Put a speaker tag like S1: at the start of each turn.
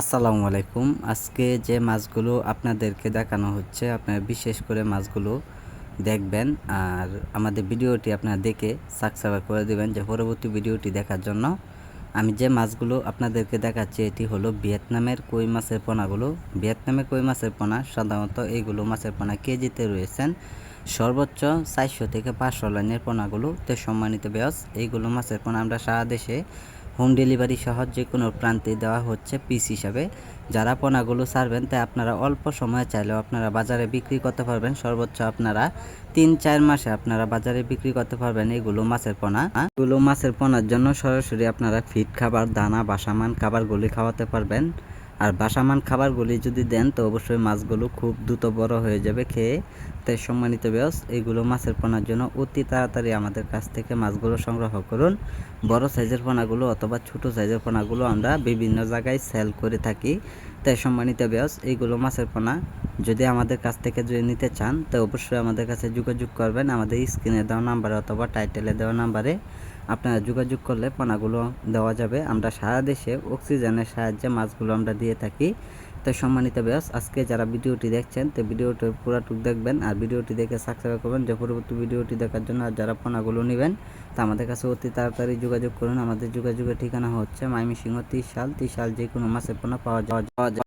S1: আসসালামু আলাইকুম। আজকে যে মাছগুলো আপনাদেরকে দেখানো হচ্ছে, আপনারা বিশেষ করে মাছগুলো দেখবেন আর আমাদের ভিডিওটি আপনারা দেখে সাবস্ক্রাইব করে দেবেন যে পরবর্তী ভিডিওটি দেখার জন্য। আমি যে মাছগুলো আপনাদেরকে দেখাচ্ছি, এটি হলো ভিয়েতনামের কই মাছের পোনাগুলো। ভিয়েতনামের কই মাছের পোনা সাধারণত এইগুলো মাছের পোনা কেজিতে রয়েছেন। সর্বোচ্চ চারশো থেকে পাঁচশো লাইনের পোনাগুলো তো সম্মানিত ব্যাস এইগুলো মাছের পোনা আমরা সারা দেশে হোম ডেলিভারি সহ যে কোনো প্রান্তে দেওয়া হচ্ছে পিস হিসাবে। যারা পোনাগুলো ছাড়বেন তাই আপনারা অল্প সময়ে চাইলেও আপনারা বাজারে বিক্রি করতে পারবেন। সর্বোচ্চ আপনারা তিন, চার মাসে আপনারা বাজারে বিক্রি করতে পারবেন এগুলো মাছের পোনা। এগুলো মাছের পোনার জন্য সরাসরি আপনারা ফিট খাবার, দানা, বাসামান খাবারগুলি খাওয়াতে পারবেন। আর বাসামান খাবারগুলি যদি দেন, তো অবশ্যই মাছগুলো খুব দ্রুত বড় হয়ে যাবে খেয়ে। তাই সম্মানিত ব্যস এইগুলো মাছের পোনার জন্য অতি তাড়াতাড়ি আমাদের কাছ থেকে মাছগুলো সংগ্রহ করুন। বড় সাইজের পোনাগুলো অথবা ছোট সাইজের পোনাগুলো আমরা বিভিন্ন জায়গায় সেল করে থাকি। তাই সম্মানিত ব্যস এইগুলো মাছের পোনা, যদি আমাদের কাছ থেকে যদি নিতে চান, তো অবশ্যই আমাদের কাছে যোগাযোগ করবেন। আমাদের স্ক্রিনে দেওয়া নাম্বারে অথবা টাইটেলে দেওয়া নাম্বারে আপনারা যোগাযোগ করলে পোনাগুলো দেওয়া যাবে। আমরা সারা দেশে অক্সিজেনের সাহায্যে মাছগুলো আমরা দিয়ে থাকি। তো সম্মানিত ব্যাস আজকে যারা ভিডিওটি দেখছেন, তো ভিডিওটি পুরাটুক দেখবেন আর ভিডিওটি দেখে সাবস্ক্রাইব করবেন। যে পরবর্তী ভিডিওটি দেখার জন্য আর যারা পোনাগুলো নেবেন, তা আমাদের কাছে অতি তাড়াতাড়ি যোগাযোগ করুন। আমাদের যোগাযোগের ঠিকানা হচ্ছে মাইমি সিংহ ত্রিশ শাল যে কোনো মাসে পোনা পাওয়া যাওয়া